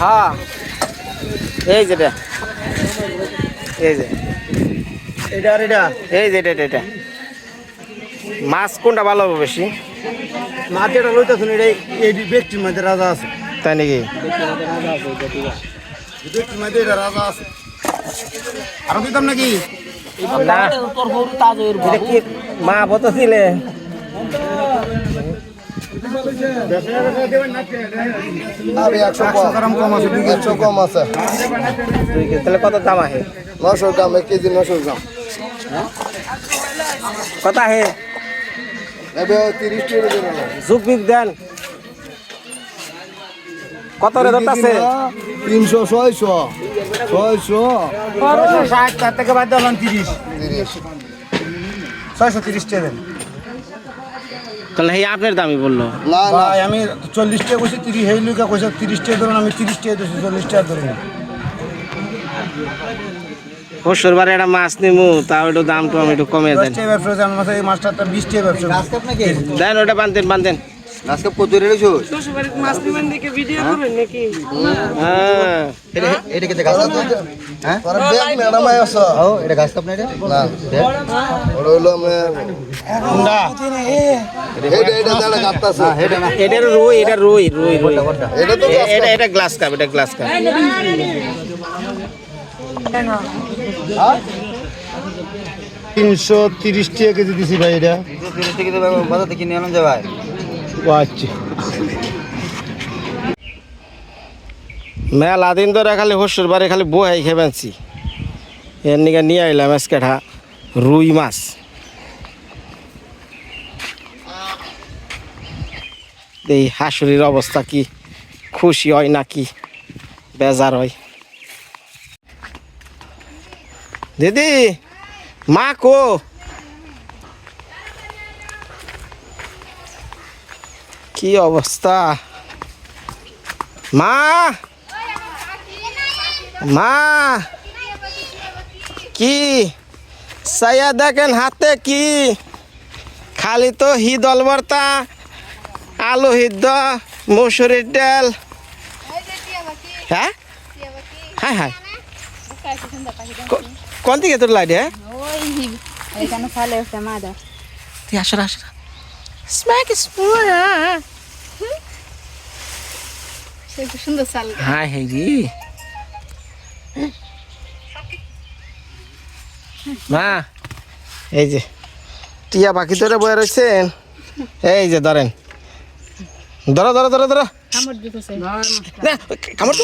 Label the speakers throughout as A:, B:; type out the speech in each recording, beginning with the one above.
A: হ্যাঁ। এই যেটা এই যে।
B: এটা আর এটা?
A: এই যে এটা মাছ কোনটা ভালো হবে বেশি?
B: মাছ যেটা লইতেছেন এটা এই ব্যক্তির মধ্যে রাজা আছে।
A: তাই নাকি?
B: ব্যক্তির মধ্যে এটা রাজা আছে। আরও দিতাম নাকি?
A: না। মা বতো ছিলে
C: একশো
B: কম। আছে
C: আছে।
A: তাহলে কত দাম আছে
C: নশো গ্রাম এক কেজি নশো গ্রাম।
A: কত আছে
C: এবার তিরিশ টাকা দেবে না।
A: যুগ বিগ দেন। কত রে ধরতেছে
C: তিনশো ছয়শো। ছয়শো।
B: ষাট তার থেকে বাদ দিলাম তিরিশ।
C: তিরিশ।
B: ছয়শো তিরিশ টাকা দেন।
A: তাহলে এই আপনার দামই বলল।
C: না না।
B: আমি চল্লিশ টাকা কইছি তিরিশ হেই লুকা কইছে তিরিশ টাকা ধরুন আমি তিরিশ টাকা দিচ্ছি চল্লিশ টাকা ধরুন
A: পরশুর বারে একটা মাছ নিমু তাও একটু দাম তো আমি একটু কমে দেন।
B: ব্যবসা এই মাছটা বিশ টাকা ব্যবসা।
A: দেন ওটা বান্ধেন বান্ধেন
C: আজকে কত রেখেছো
A: হ্যাঁ।
C: এটা কি গাছ হ্যাঁ? ব্যাগ ম্যাডাম আয় আছো ও এটা গাছ আপনি এটা? না। ওটা হলো আমার
B: হুন্ডা।
C: এটা এটা দাঁড়া কাটতাছে এটা না
A: এটা রুই এটা রুই রুই রুই।
C: এটা তো
A: এটা এটা গ্লাস কাপ এটা গ্লাস কাপ
B: তিনশো তিরিশ টাকা কেজি দিছি ভাই এটা।
C: বাজার থেকে নিয়ে ভাই।
B: আচ্ছা।
A: মেলা দিন ধরে খালি হসুর বারে খালি বহাই খেবেনছি এর নিকে নিয়ে আইলাম আজকে ঠা রুই মাছ। এই হাসুরির অবস্থা কি? খুশি হয় নাকি? বেজার হয়। দিদি, মা কো? কি অবস্থা? মা! মা! কি? সাইয়া দেখেন হাতে কি? খালি তো হিদল ভর্তা আলু হিদ মুসুরির ডাল হ্যাঁ? হ্যাঁ হ্যাঁ। ক- কোন দিকে তোর লাইট হ্যাঁ?
D: ওই এখানে ফলে ওঠে মাদা
A: তুই আসো আসো। স্ম্যাক
D: সুন্দর চাল।
A: হাই হাই রে মা। এই যে টিয়া পাখি ধরে বয়ে রয়েছেন এই যে ধরেন। ধরো ধরো ধরো ধরো।
D: কামড়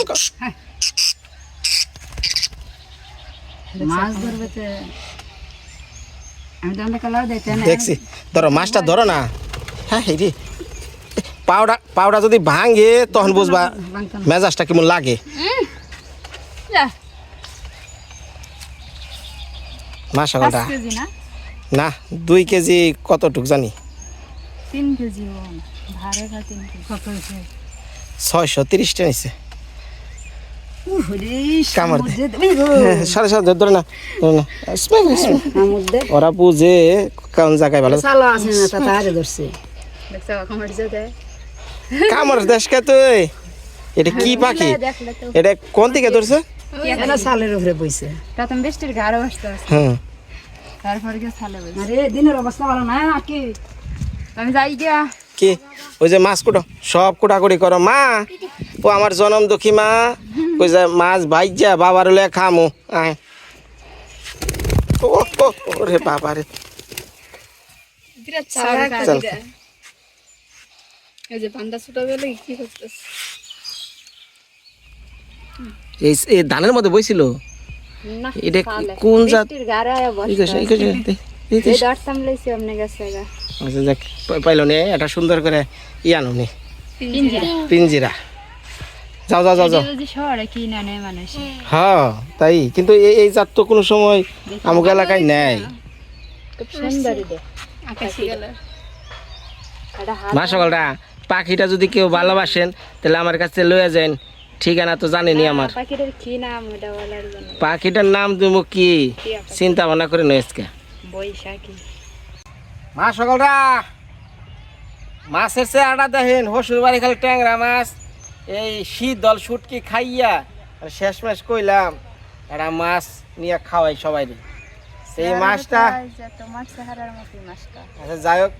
D: মাছ ধরবে তো। না
A: দেখছি। ধরো মাছটা ধরো না। হ্যাঁ রে পাউডা পাউডা যদি ভাঙে তখন বুঝবা মেজাজটা কেমন লাগে।
D: যা,
A: মা
D: পাঁচ
A: সকালটা
D: কেজি না?
A: দুই কেজি কতটুক জানি। ছয়শো তিরিশটা নিছে। কামড় সাড়ে সাত ধরে না।
D: দে
A: ওরা বুঝে কোন জায়গায় ভালো।
D: আছে না দেখছ কামড়
A: দেশকে তুই? এটা কি পাখি? এটা কোন দিকে ধরছে?
D: এটা সালের উপরে বইছে। প্রথম বৃষ্টির ঘাড়ে বসতে আছে। তারপরে গিয়ে সালে বইছে। আরে দিনের অবস্থা ভালো না কি আমি যাই গিয়া।
A: কি? ওই যে মাছ কুটো। সব কুটাকুটি করো মা। ও আমার জনম দুঃখী মা। ওই যে মাছ ভাইজা বাবার হলে খামু। আয়। ও বাবা রে চল।
D: এই যে পান্ডা ছোটা বেলে কি করতেছ?
A: এই এই ধানের মধ্যে বইছিল?
D: না
A: এটা কোন জাত? আচ্ছা পাইল নে এটা সুন্দর করে নি।
D: পিঞ্জিরা
A: যাও যাও যাও হ্যাঁ তাই। কিন্তু এই এই জাত তো কোনো সময় আমুক এলাকায়
D: হাত
A: মা সকালটা পাখিটা যদি কেউ ভালোবাসেন তাহলে আমার কাছে লয়ে যান ঠিকানা তো জানেনি আমার।
D: পাখিটার কি নাম ওটা বলার জন্য?
A: তুমি কি? চিন্তা ভাবনা করে নয়েছকে
D: বৈশাখী।
A: মা সকালটা মাছের চেহারা দেখেন হসুর বাড়ি খালি ট্যাংরা মাছ এই শীত দল শুটকি খাইয়া আর শেষমেশ কইলাম একটা মাছ নিয়ে খাওয়াই সবাই সেই মাছটা। আচ্ছা যাই হোক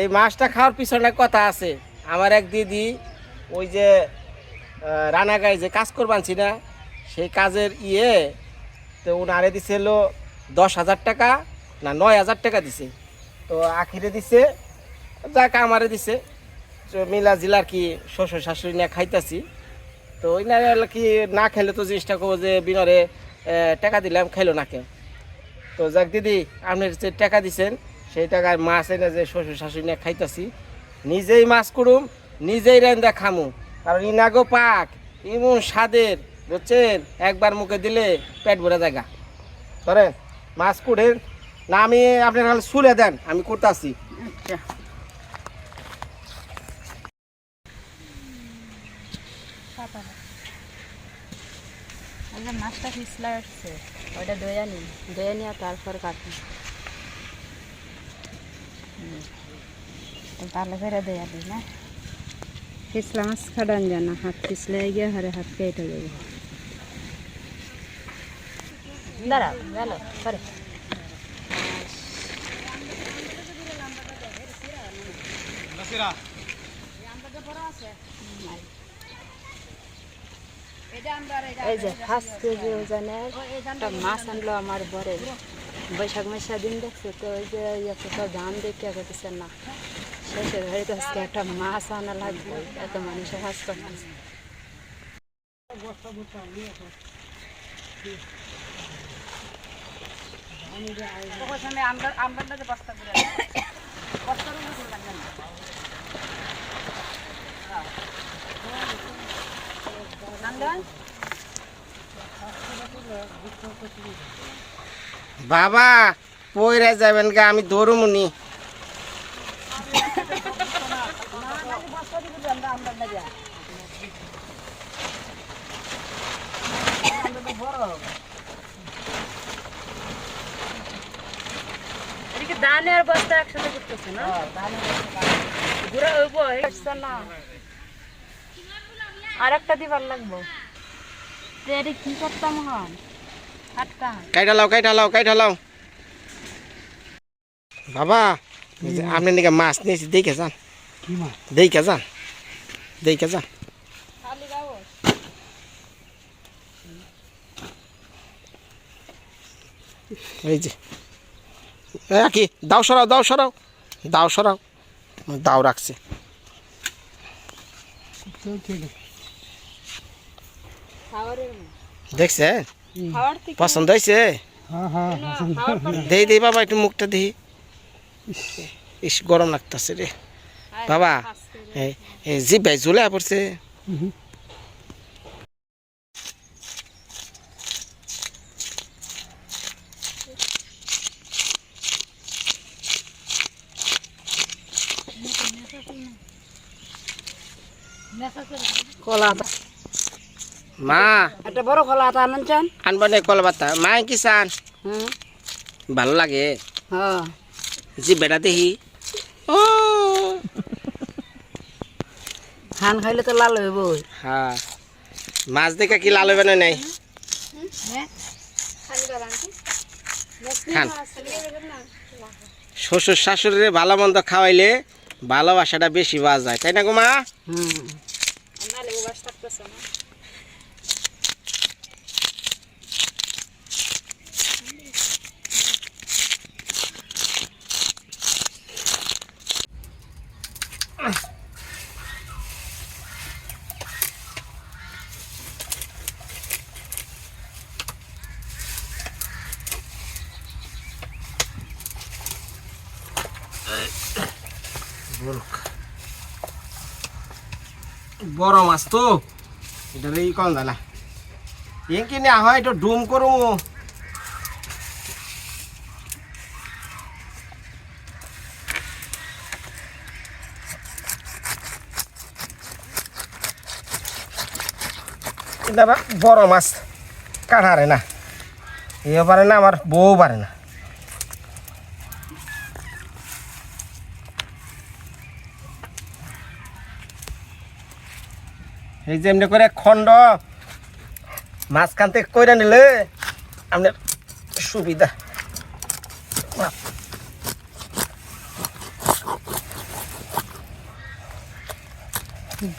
A: এই মাছটা খাওয়ার পিছনে কথা আছে। আমার এক দিদি ওই যে আহ, রানাগাঁয়ে যে কাজ করবানছি না সেই কাজের ইয়ে তো উনারে দিছিল দশ হাজার টাকা না নয় হাজার টাকা দিছে। তো আখিরে দিছে যাক আমারে দিছে। মিলা জিলার কি শ্বশুর শাশুড়ি নিয়ে খাইতাছি। তো ওই না কি না খেলে তো জিনিসটা কবো যে বিনরে টাকা দিলাম খাইলো না কে তো যাক দিদি আপনি যে টাকা দিছেন সেই টাকায় মাছ এনে যে শ্বশুর শাশুড়ি নিয়ে খাইতেছি নিজেই মাছ করুম নিজেই রান্দা খামু। কারণ ইনাগো পাক ইমন স্বাদের বুঝছেন? একবার মুখে দিলে পেট ভরে জায়গা। ধরেন মাছ কুড়েন না আমি আপনার খালি শুলে দেন আমি করতেছি
D: আচ্ছা। আচ্ছা মাছটা পিছলা আসছে ওইটা দইয়া নিন দইয়া নিয়ে তারপর কাটুন হুম। ভালো করে দইয়া দিই না? পিছলা মাছ খাটান জানা হাত পিছলে গিয়ে হারে হাত কেটে যাবে। দাঁড়াও গেল পরে এই যে পাঁচ কেজি ওজনের একটা মাছ আনলো আমার বরে বৈশাখ মাসা দিন দেখছে তো ওই যে একটা দাম দেখে করতেছে না শেষের হয়তো আজকে একটা মাছ আনা লাগবে এত মানুষের কাজ করতেছে
A: বাবা পইরা যাবেন গা আমি দৌড়মুনি
D: বস্তা একসাথে করতেছে না? ঘুরে হইব না। আর একটা দিবার লাগবো। কি করতাম হন? আটকা
A: কাইটা লাও কাইটা লাও কাইটা লাও। বাবা আপনি নাকি মাছ নিয়েছি দেখে যান। দেখে যান। দেখে যান। এই যে। কি? দাও সরাও দাও সরাও। দাও সরাও। দাও রাখছে।
D: খাওয়ারের
A: দেখছে
D: খাওয়ার থেকে
A: পছন্দ হয়েছে?
B: হ্যাঁ হ্যাঁ
A: দেই দেই বাবা একটু মুখটা দিই ইস। গরম লাগতেছে রে। বাবা এই জিব্বাই ঝুলে পড়ছে।
D: কলা
A: মা।
D: একটা বড় কলা আটা আনন চান?
A: আনবা নে কল বাতা। মা কি চান? ভালো লাগে।
D: হ্যাঁ।
A: জি বেটা দেখি। ও।
D: ধান খাইলে তো লাল হইব।
A: হ্যাঁ। মাছ দেখা কি লাল হবে না নাই? খান শ্বশুর শাশুড়িরে ভালো মন্দ খাওয়াইলে ভালোবাসাটা বেশি পাওয়া যায়। তাই না গো মা?
D: হুম।
A: বড় মাছ তো। এটা রে কম জানা এ কিনে হয়, এটা ডুম করু বড় মাছ। কাটারে না। এ পারে না, আমার বউ পারে না। এই যে এমনি করে খণ্ড মাঝখান থেকে কইরা নিলে আপনার সুবিধা।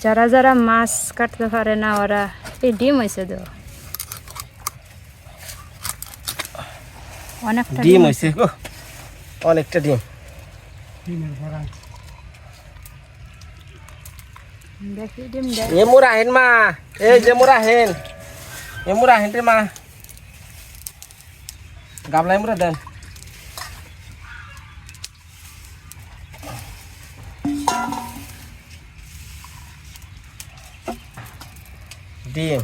D: যারা যারা মাছ কাটতে পারে না ওরা এই ডিম হয়েছে তো। অনেকটা
A: ডিম হয়েছে গো। অনেকটা ডিম।
D: দেখি ডিম দেখ
A: এ মোরা হেন মা এই যে মোরা হেন, এ মোরা হেন রে মা। গাবলাই মোরা দেন। ডিম।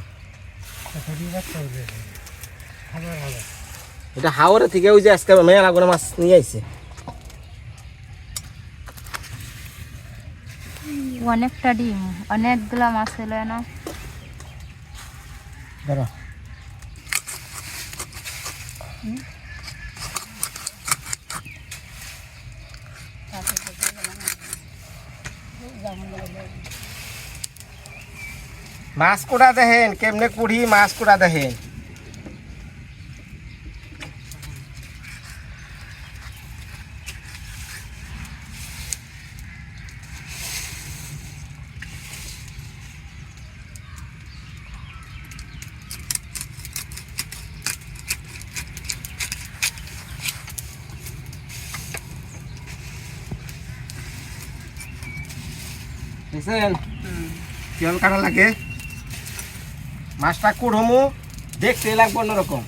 A: এটা হাওড়া থেকে ওই যে আজকে মেলা করে মাছ নিয়ে আইছে।
D: অনেকটা ডিম অনেকগুলা মাছ এলো না
A: দাঁড়া। মাছ কুড়া দেখেন কেমনে কুড়ি মাছ কুড়া দেখেন দেখছেন? কীভাবে কাটা লাগে? মাছটা কুড়মু দেখতে লাগবে অন্যরকম।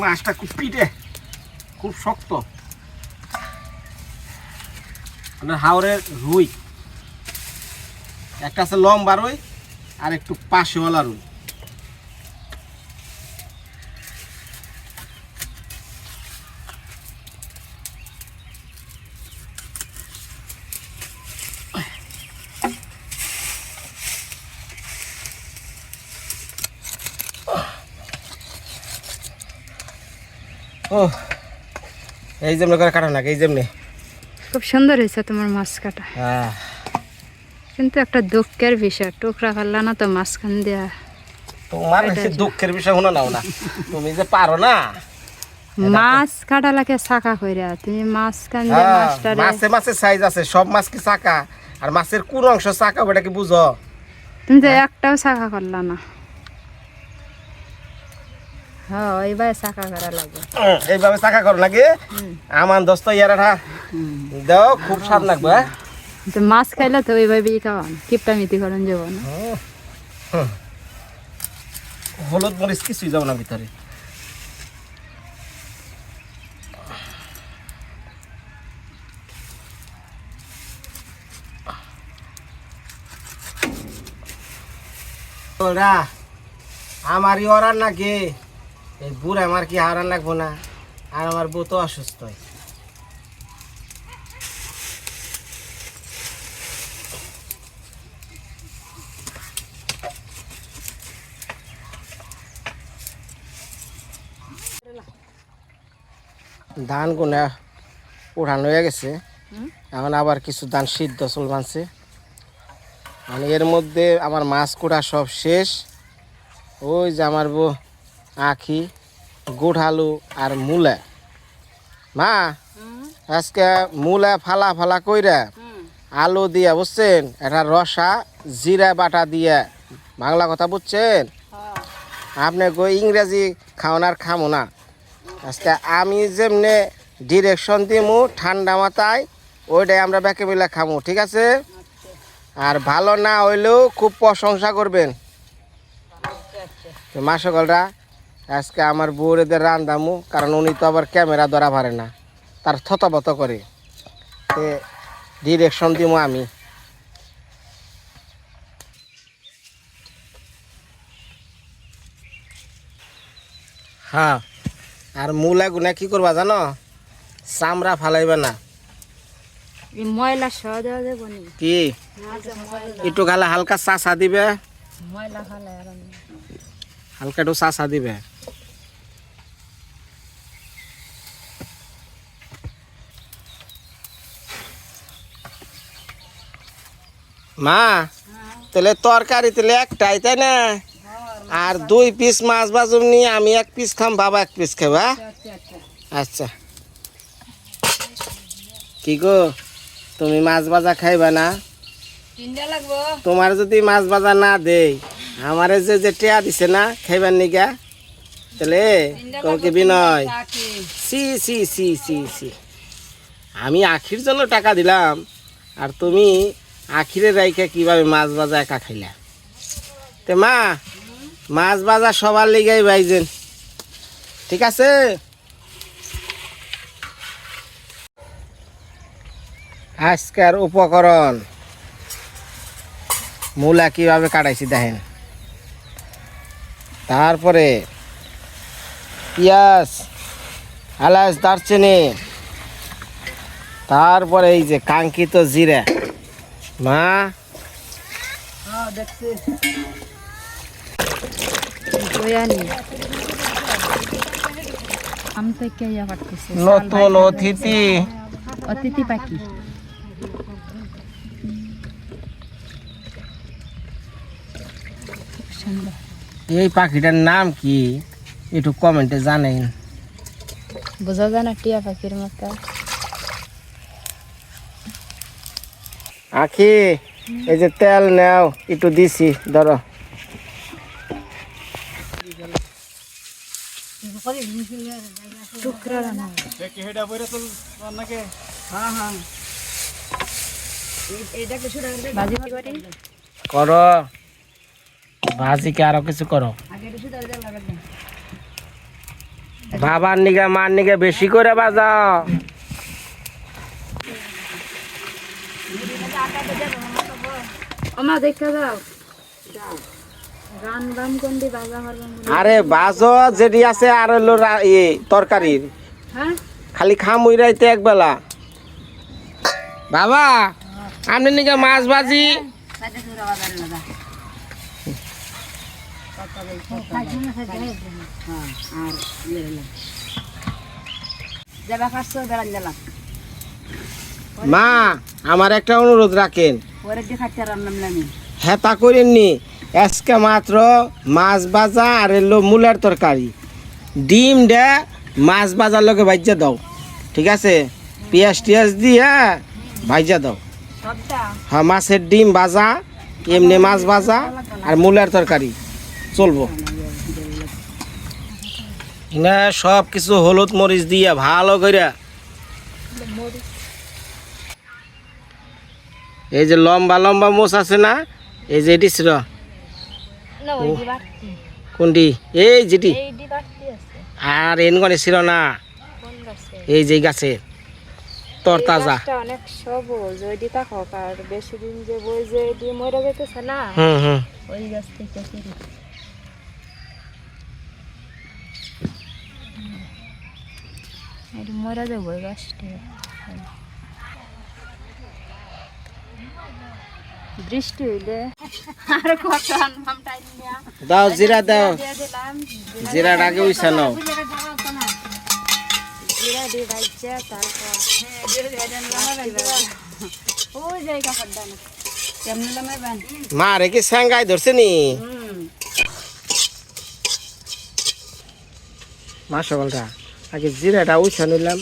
A: মাছটা খুব পিটে খুব শক্ত। মানে হাওড়ের রুই। একটা আছে লম্বা রুই, আর একটু পাশেওয়ালা রুই। ও এই যেমনি করে কাটা নাকি, এই যেমনি।
D: খুব সুন্দর হয়েছে তোমার মাছ কাটা
A: হ্যাঁ।
D: কিন্তু একটা দুঃখের বিষয় টুকরা করলা না তো মাঝখান দিয়া
A: তোমার দুঃখের বিষয় শোনো নাও না তুমি যে পারো না।
D: মাছ কাটা লাগে চাকা কইরা তুমি মাঝখান দিয়ে
A: হ্যাঁ,
D: মাছটারে
A: মাছে সাইজ আছে সব মাছ কি চাকা? আর মাছের কোন অংশ চাকা ওটা কি বুঝো?
D: তুমি তো একটাও চাকা করলা না। হ্যাঁ ওইভাবে চাকা করা লাগে।
A: উম, এইভাবে চাকা করো নাকি আমার দোস্ত ইয়ারা দাও খুব স্বাদ লাগবে হ্যাঁ?
D: তো মাছ খাইলে তো ওইভাবেই খাওয়ান কিপটা মিতি করেন যাব না
A: হলুদ মরিচ কিছুই যাব না ভিতরে। ওরা আমারই অরার নাকি? এই বুড়া আমার কি হারান লাগবো না? আর আমার বউ তো অসুস্থ ধান গুনা উঠানো হয়ে গেছে। এখন আবার কিছু ধান সিদ্ধ চল বানছে। মানে এর মধ্যে আমার মাছ কুড়া সব শেষ। ওই যে আমার বউ আখি গুড়ালু আর মূলা। মা আজকে মূলা ফালা ফালা কইরা আলু দিয়া বুঝছেন এটা রসা জিরা বাটা দিয়ে। বাংলা কথা বুঝছেন? আপনি গো ইংরেজি খাওয়ানার খামো না। আজকে আমি যেমনে ডিরেকশন দিমু ঠান্ডা মাথায় ওইটাই আমরা ব্যাকে মিলে খামু ঠিক আছে? আর ভালো না হইলেও খুব প্রশংসা করবেন। তো মা সকলরা আজকে আমার বউরেদের রান্দামু কারণ উনি তো আবার ক্যামেরা ধরা পারে না। তার থতবত করে। তে ডিরেকশন দিমু আমি। হ্যাঁ আর মূলা গুনা কি করবা জানো? চামড়া ফালাইবে না।
D: ময়লা
A: কি? একটু খালে হালকা দিবে।
D: ময়লা খালে আর
A: হালকা একটু চাষা দিবে। মা তাহলে তরকারি তাহলে একটাই তাই না? আর দুই পিস মাছ বাজুম নিয়ে আমি এক পিস খাম বাবা এক পিস খাবা আচ্ছা। কি গো তুমি মাছ ভাজা খাইবা না? তোমার যদি মাছ ভাজা না দেই আমারে যে যে টেয়া দিছে না খাইবার নিগা? তাহলে কি Binoy? C C C C C. আমি আখির জন্য টাকা দিলাম আর তুমি আখিরে রাইখে কীভাবে মাছ ভাজা একা খাইলা? তে মা, মাছ ভাজা সবার লিগাই বাইজেন। ঠিক আছে? আজকের উপকরণ। মূলা কীভাবে কাটাইছি দেখেন। তারপরে পেঁয়াজ, এলাচ, দারচিনি। তারপরে এই যে কাঙ্ক্ষিত জিরা। মা। নতুন অতিথি।
D: অতিথি পাখি।
A: এই পাখিটার নাম কি? একটু কমেন্টে জানেন
D: বোঝা যায় না টিয়া পাখির মতো।
A: আখি এই যে তেল নাও একটু দিছি ধরো।
D: টুকরা ভাজি করো।
A: ভাজি কি আরও কিছু করো। বাবার নিগা মার নিগা বেশি করে বাজাও।
D: আমা দেখা দাও।
A: আরে বাজো যেটি আছে আর হলো ইয়ে তরকারির।
D: হ্যাঁ?
A: খালি খামুই রাইতে একবেলা। বাবা আপনি নিকে মাছ ভাজি।
D: বেড়ান দিলাম
A: মা আমার একটা অনুরোধ রাখেন।
D: আমি?
A: হেতা করেননি আজকে মাত্র মাছ ভাজা আর এলো মূলের তরকারি। ডিম দে মাছ ভাজার লগে ভাজ্যা দাও। ঠিক আছে? পেঁয়াজ টিয়াজ দিয়ে ভাজ্যা দাও। হ্যাঁ মাছের ডিম ভাজা এমনি মাছ ভাজা আর মূলের তরকারি। চলবো। না সব কিছু হলুদ মরিচ দিয়ে ভালো করে এই যে লম্বা লম্বা মোষ আছে না? এই যে এটি ছিল। কোনটি? এই যেটি। আর এনগনে ছিল না। এই যে গাছে। তর তাজা
D: অনেক সবুজ ওই দি তাকো আর বেশি দিন যে বই যে দি মরে যেতেছে না
A: হুম হুম।
D: ওই গাছ থেকে কিরি মরে যাব ওই গাছটা। বৃষ্টি হইলে আর কত আনবাম টাইম নিয়া।
A: দাও জিরা দাও। জিরার আগে উইসা নাও।
D: জিরা দিয়ে ভাজছে তারপর ওই যে কাপড় দানা। কেমন লামাইবেন
A: মা রে কি স্যাঙ্গাই ধরছে নি? মা সকালটা আগে জিরাটা উইসা নিলাম।